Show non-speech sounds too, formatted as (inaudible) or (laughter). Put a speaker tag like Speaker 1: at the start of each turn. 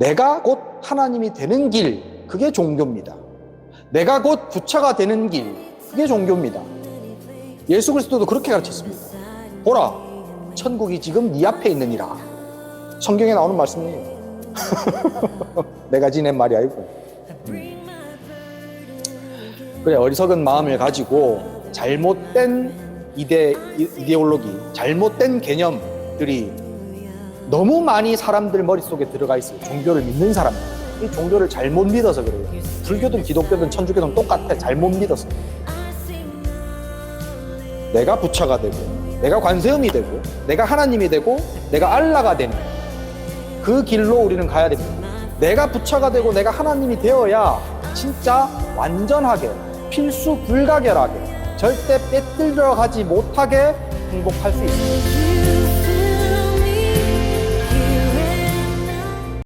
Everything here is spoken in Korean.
Speaker 1: 내가 곧 하나님이 되는 길, 그게 종교입니다. 내가 곧 부처가 되는 길, 그게 종교입니다. 예수 그리스도도 그렇게 가르쳤습니다. 보라, 천국이 지금 네 앞에 있느니라. 성경에 나오는 말씀이에요. (laughs) 내가 지낸 말이 아니고. 그래, 어리석은 마음을 가지고 잘못된 이데, 이데올로기, 잘못된 개념들이 너무 많이 사람들 머릿속에 들어가 있어요. 종교를 믿는 사람. 이 종교를 잘못 믿어서 그래요. 불교든 기독교든 천주교든 똑같아. 잘못 믿어서. 내가 부처가 되고, 내가 관세음이 되고, 내가 하나님이 되고, 내가 알라가 되는 그 길로 우리는 가야 됩니다. 내가 부처가 되고, 내가 하나님이 되어야 진짜 완전하게, 필수 불가결하게, 절대 빼들려 가지 못하게 행복할 수 있습니다.